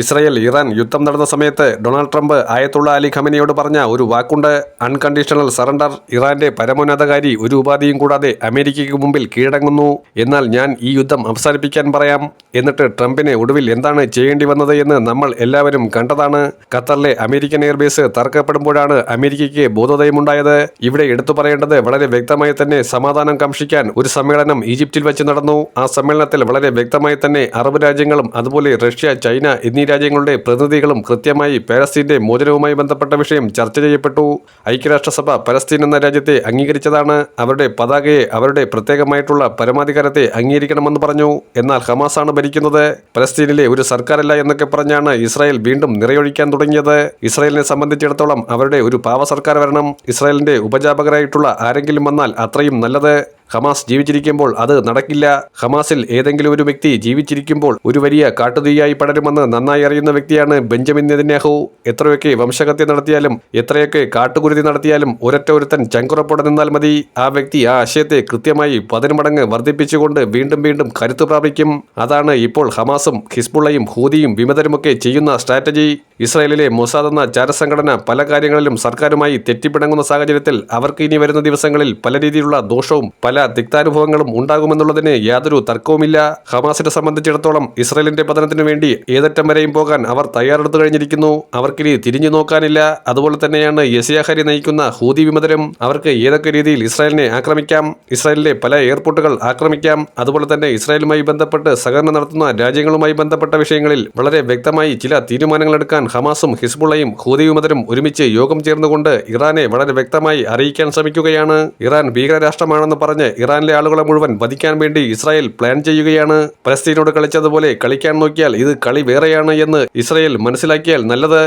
Israel Iran യുദ്ധം നടന്ന സമയത്ത് ഡൊണാൾഡ് ട്രംപ് ആയത്തുള്ള അലി ഖമനിയോട് പറഞ്ഞ ഒരു വാക്കുണ്ട്. അൺകണ്ടീഷണൽ സറണ്ടർ ഇറാന്റെ പരമോന്നതകാരി ഒരു ഉപാധിയും കൂടാതെ അമേരിക്കയ്ക്ക് മുമ്പിൽ കീഴടങ്ങുന്നു. എന്നാൽ ഞാൻ ഈ യുദ്ധം അവസാനിപ്പിക്കാൻ പറയാം. എന്നിട്ട് ട്രംപിന് ഒടുവിൽ എന്താണ് ചെയ്യേണ്ടി വന്നത് എന്ന് നമ്മൾ എല്ലാവരും കണ്ടതാണ്. ഖത്തറിലെ അമേരിക്കൻ എയർബേസ് തർക്കപ്പെടുമ്പോഴാണ് അമേരിക്കയ്ക്ക് ബോധോദയമുണ്ടായത്. ഇവിടെ എടുത്തു പറയേണ്ടത് വളരെ വ്യക്തമായി തന്നെ സമാധാനം കാംക്ഷിക്കാൻ ഒരു സമ്മേളനം ഈജിപ്തിൽ വെച്ച് നടന്നു. ആ സമ്മേളനത്തിൽ വളരെ വ്യക്തമായി തന്നെ അറബ് രാജ്യങ്ങളും അതുപോലെ റഷ്യ ചൈന എന്നീ രാജ്യങ്ങളുടെ പ്രതിനിധികളും കൃത്യമായി പാലസ്തീന്റെ മോചനവുമായി ബന്ധപ്പെട്ട വിഷയം ചർച്ച ചെയ്യപ്പെട്ടു. ഐക്യരാഷ്ട്രസഭ പലസ്തീൻ എന്ന രാജ്യത്തെ അംഗീകരിച്ചതാണ്. അവരുടെ പതാകയെ അവരുടെ പ്രത്യേകമായിട്ടുള്ള പരമാധികാരത്തെ അംഗീകരിക്കണമെന്ന് പറഞ്ഞു. എന്നാൽ ഹമാസാണ് ഭരിക്കുന്നത്. പലസ്തീനിലെ ഒരു സർക്കാരല്ല എന്നൊക്കെ പറഞ്ഞാണ് ഇസ്രായേൽ വീണ്ടും നിറയൊഴിക്കാൻ തുടങ്ങിയത്. ഇസ്രായേലിനെ സംബന്ധിച്ചിടത്തോളം അവരുടെ ഒരു പാവ സർക്കാർ വരണം. ഇസ്രായേലിന്റെ ഉപജാപകരായിട്ടുള്ള ആരെങ്കിലും വന്നാൽ അത്രയും നല്ലത്. ഹമാസ് ജീവിച്ചിരിക്കുമ്പോൾ അത് നടക്കില്ല. ഹമാസിൽ ഏതെങ്കിലും ഒരു വ്യക്തി ജീവിച്ചിരിക്കുമ്പോൾ ഒരു വലിയ കാട്ടുതീയായി പടരുമെന്ന് നന്നായി അറിയുന്ന വ്യക്തിയാണ് ബെഞ്ചമിൻ നെതിന്യാഹു. എത്രയൊക്കെ വംശഹത്യ നടത്തിയാലും എത്രയൊക്കെ കാട്ടുകുരുതി നടത്തിയാലും ഒരൊറ്റ ഒരുത്തൻ ചങ്കുറപ്പോടെ നിന്നാൽ മതി. ആ വ്യക്തി ആ ആശയത്തെ കൃത്യമായി പതിനുമടങ്ങ് വർദ്ധിപ്പിച്ചുകൊണ്ട് വീണ്ടും വീണ്ടും കരുത്തു പ്രാപിക്കും. അതാണ് ഇപ്പോൾ ഹമാസും ഹിസ്ബുള്ളയും ഹൂതിയും വിമതരുമൊക്കെ ചെയ്യുന്ന സ്ട്രാറ്റജി. ഇസ്രായേലിലെ മൊസാദ് എന്ന ചാരസംഘടന പല കാര്യങ്ങളിലും സർക്കാരുമായി തെറ്റിപ്പിണങ്ങുന്ന സാഹചര്യത്തിൽ അവർക്ക് ഇനി വരുന്ന ദിവസങ്ങളിൽ പല രീതിയിലുള്ള ദോഷവും പല തിക്താനുഭവങ്ങളും ഉണ്ടാകുമെന്നുള്ളതിന് യാതൊരു തർക്കവുമില്ല. ഹമാസിനെ സംബന്ധിച്ചിടത്തോളം ഇസ്രായേലിന്റെ പതനത്തിനു വേണ്ടി ഏതറ്റം വരെയും പോകാൻ അവർ തയ്യാറെടുത്തു കഴിഞ്ഞിരിക്കുന്നു. അവർക്കിനി തിരിഞ്ഞു നോക്കാനില്ല. അതുപോലെ തന്നെയാണ് യസിയാഹരി നയിക്കുന്ന ഹൂതി വിമതരും അവർക്ക് ഏതൊക്കെ രീതിയിൽ ഇസ്രായേലിനെ ആക്രമിക്കാം? ഇസ്രായേലിലെ പല എയർപോർട്ടുകൾ ആക്രമിക്കാം. അതുപോലെ തന്നെ ഇസ്രായേലുമായി ബന്ധപ്പെട്ട് സഹകരണം നടത്തുന്ന രാജ്യങ്ങളുമായി ബന്ധപ്പെട്ട വിഷയങ്ങളിൽ വളരെ വ്യക്തമായി ചില തീരുമാനങ്ങൾ എടുക്കാൻ ഹമാസും ഹിസ്ബുള്ളയും ഹൂതി ഒരുമിച്ച് യോഗം ചേർന്നുകൊണ്ട് ഇറാനെ വളരെ വ്യക്തമായി അറിയിക്കാൻ ശ്രമിക്കുകയാണ്. ഇറാൻ ഭീകരരാഷ്ട്രമാണെന്ന് പറഞ്ഞ് ഇറാനിലെ ആളുകളെ മുഴുവൻ വധിക്കാൻ വേണ്ടി ഇസ്രായേൽ പ്ലാൻ ചെയ്യുകയാണ്. പലസ്തീനോട് കളിച്ചതുപോലെ കളിക്കാൻ നോക്കിയാൽ ഇത് കളി വേറെയാണ് എന്ന് ഇസ്രായേൽ മനസ്സിലാക്കിയാൽ നല്ലത്.